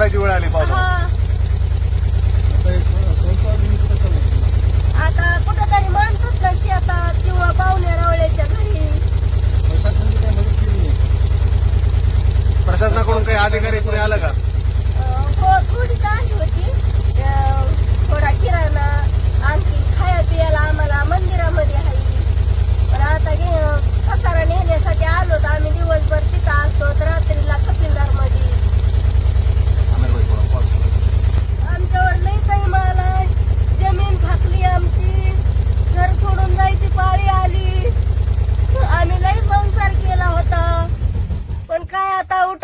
करायची वेळ आली पावसाळ्यात आता कुठंतरी शेतात किंवा पाहुण्या रावळ्याच्या घरी. प्रशासनाकडून काही अधिकारी कोणी आलं का? अं, हो थोडीच आली होती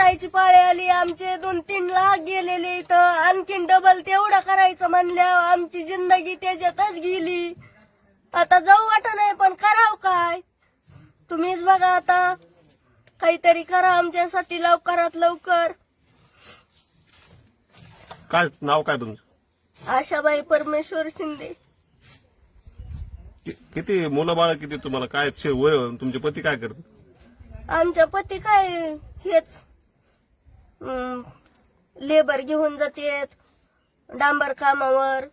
उठायची पाळी आली आमचे दोन तीन लाख गेलेले इथं. आणखीन डबल तेवढं करायचं म्हणल्यावर आमची जिंदगी त्याच्यातच गेली. आता जाऊ वाटत नाही पण कराव काय? तुम्हीच बघा आता. काहीतरी करा आमच्यासाठी लवकरात लवकर. काय नाव काय तुमचं? आशाबाई परमेश्वर शिंदे. कि- किती मुलं बाळ किती तुम्हाला? काय शे- वय तुमचे पती काय करतात? आमच्या पती काय हेच. लेबर घेऊन जातेत. डांबर कामावर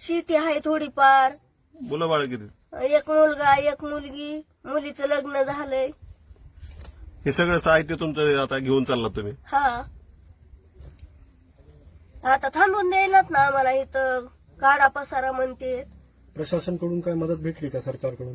शेती आहे थोडीफार. मुलं बाळ किती? एक मुलगा एक मुलगी. मुलीचं लग्न झालंय. हे सगळं साहित्य तुमचं आता घेऊन चालला तुम्ही? हा. आता थांबून द्यायलात ना आम्हाला इथं. काढा पसारा म्हणते प्रशासनकडून काय मदत भेटली का सरकारकडून?